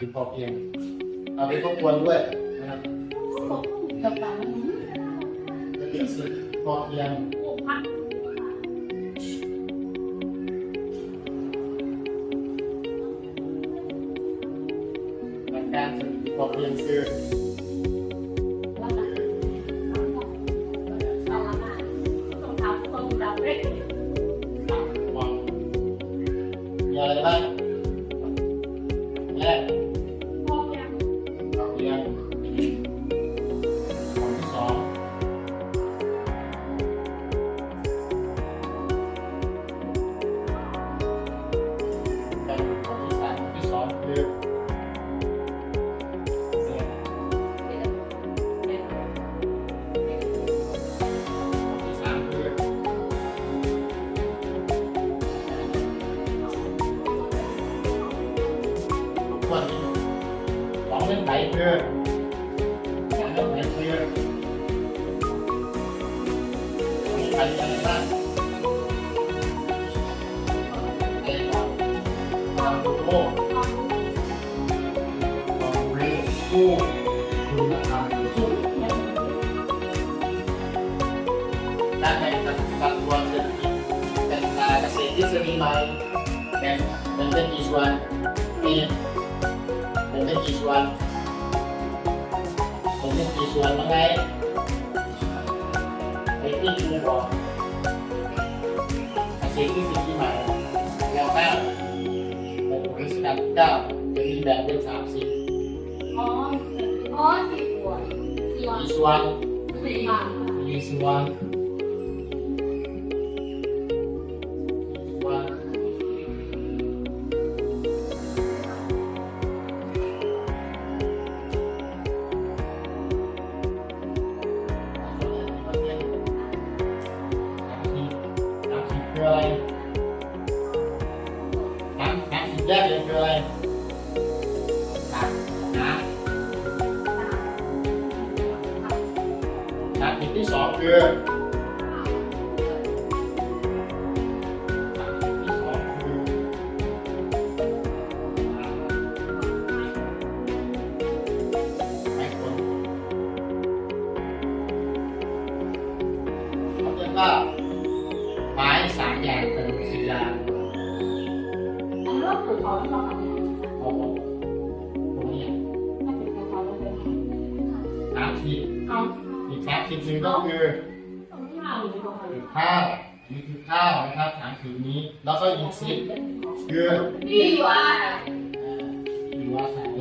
กินพอเพียงเอาไปทบทวนด้วยนะครับกับการจะติดสิทธิ์พอเพียงพักหลักการเศรษฐกิจพอเพียงคือ ส่วนสองเรื่องไหนคือสองเรื่อง ไหนคือมีใครมีอะไรบ้างเอความความรู้ความรู้ผู้คุณธรรมการแบ่งสัดสัดส่วนเศรษฐกิจเป็นการเกษตรทฤษฎีใหม่แบ่งแบ่งเป็นกี่ส่วนมีแบ่งเป็นกี่ส่วนแบ่งเป็นกี่ส่วนมาไงไอ้ที่คุณบอกเกษตรทฤษฎีใหม่แล้วแม่ในรัชกาลที่เก้าจะมีแบ่งเป็นสามสิบอ๋อ อ๋อสี่ส่วนสี่กี่ส่วนสี่บาทกี่ส่วนส่วน น้ำสิบคืออะไรน้ำน้ำสิ อาอีกสามสิบหนึ่งก็คือตรงที่ห้าหรือตรงไหนคือข้าวนี่คือข้าวนะครับสามสิบนี้ แล้วก็อีกสิบคือที่ว่าเอ่ออยู่อาศัย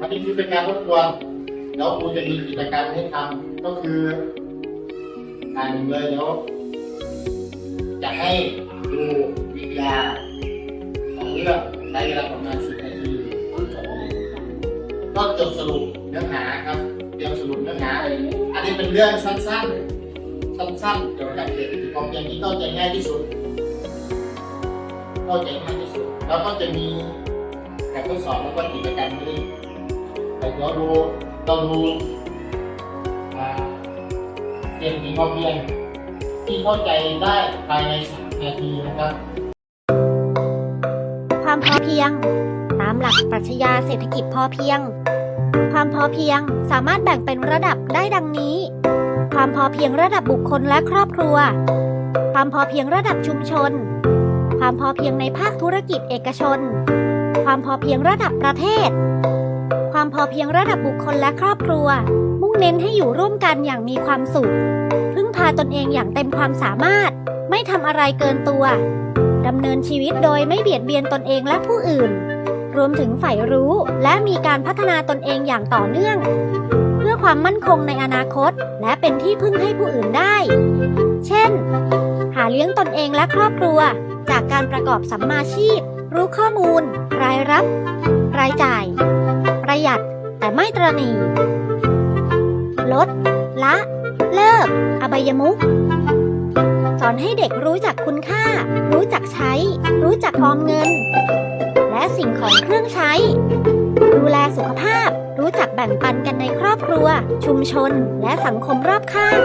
อันนี้คือเป็นการทบทวนแล้วครูจะมีกิจกรรมให้ทำก็คืออ่านหนึ่งเลยเดี๋ยวจะให้ดูวิทยาของเรื่องใช้เวลาประมาณสิบนาที ก็จดสรุปเนื้อหาครับเตรียมสรุปเนื้อหาอันนี้เป็นเรื่องสั้นๆ สั้นๆเกี่ยวกับเศรษฐกิจพอเพียงที่เข้าใจง่ายที่สุดเข้าใจง่ายที่สุด แล้วก็จะมีแบบทดสอบแล้วก็กิจกรรมนี้แต่เดี๋ยวดูเราดูอ่าเศรษฐกิจพอเพียงที่เข้าใจได้ภายในสามนาทีนะครับ ยง ตามหลักปรัชญาเศรษฐกิจพอเพียง ความพอเพียงสามารถแบ่งเป็นระดับได้ดังนี้ ความพอเพียงระดับบุคคลและครอบครัว ความพอเพียงระดับชุมชน ความพอเพียงในภาคธุรกิจเอกชน ความพอเพียงระดับประเทศ ความพอเพียงระดับบุคคลและครอบครัว มุ่งเน้นให้อยู่ร่วมกันอย่างมีความสุขพึ่งพาตนเองอย่างเต็มความสามารถ ไม่ทำอะไรเกินตัว ดำเนินชีวิตโดยไม่เบียดเบียนตนเองและผู้อื่น รวมถึงใฝ่รู้และมีการพัฒนาตนเองอย่างต่อเนื่อง เพื่อความมั่นคงในอนาคต และเป็นที่พึ่งให้ผู้อื่นได้ เช่น หาเลี้ยงตนเองและครอบครัว จากการประกอบสัมมาชีพ รู้ข้อมูล รายรับ รายจ่าย ประหยัดแต่ไม่ตรณีลด ละ เลิก อบายมุข สอนให้เด็กรู้จักคุณค่า รู้จักใช้ รู้จักออมเงิน และสิ่งของเครื่องใช้ ดูแลสุขภาพ รู้จักแบ่งปันกันในครอบครัว ชุมชน และสังคมรอบข้าง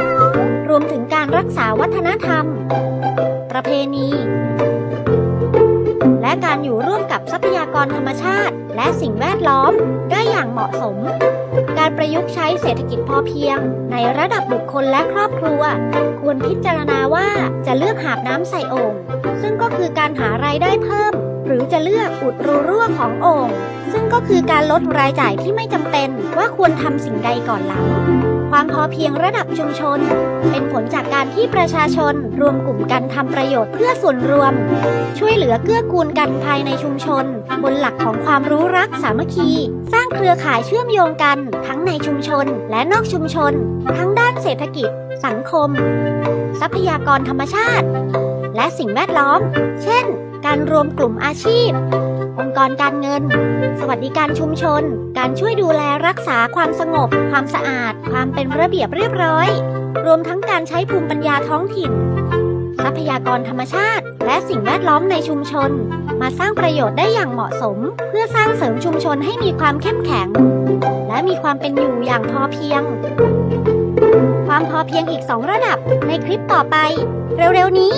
รวมถึงการรักษาวัฒนธรรม ประเพณี และการอยู่ร่วมกับทรัพยากรธรรมชาติ และสิ่งแวดล้อมได้อย่างเหมาะสม การประยุกต์ใช้เศรษฐกิจพอเพียง ในระดับบุคคลและครอบครัว ควรพิจารณาว่าจะเลือกหาบน้ำใส่โอ่งซึ่งก็คือการหารายได้เพิ่ม หรือจะเลือกอุดรูรั่วของโอ่งซึ่งก็คือการลดรายจ่ายที่ไม่จำเป็นว่าควรทำสิ่งใดก่อนหลัง ความพอเพียงระดับชุมชน เป็นผลจากการที่ประชาชนรวมกลุ่มกันทำประโยชน์เพื่อส่วนรวม ช่วยเหลือเกื้อกูลกันภายในชุมชน บนหลักของความรู้รักสามัคคี สร้างเครือข่ายเชื่อมโยงกัน ทั้งในชุมชนและนอกชุมชน ทั้งด้านเศรษฐกิจ สังคม ทรัพยากรธรรมชาติ และสิ่งแวดล้อม เช่น การรวมกลุ่มอาชีพ องค์กรการเงิน สวัสดิการชุมชน การช่วยดูแลรักษาความสงบ ความสะอาด ความเป็นระเบียบเรียบร้อย รวมทั้งการใช้ภูมิปัญญาท้องถิ่น ทรัพยากรธรรมชาติ และสิ่งแวดล้อมในชุมชน มาสร้างประโยชน์ได้อย่างเหมาะสม เพื่อสร้างเสริมชุมชนให้มีความเข้มแข็ง และมีความเป็นอยู่อย่างพอเพียงความพอเพียงอีก 2 ระดับในคลิปต่อไป เร็ว ๆ นี้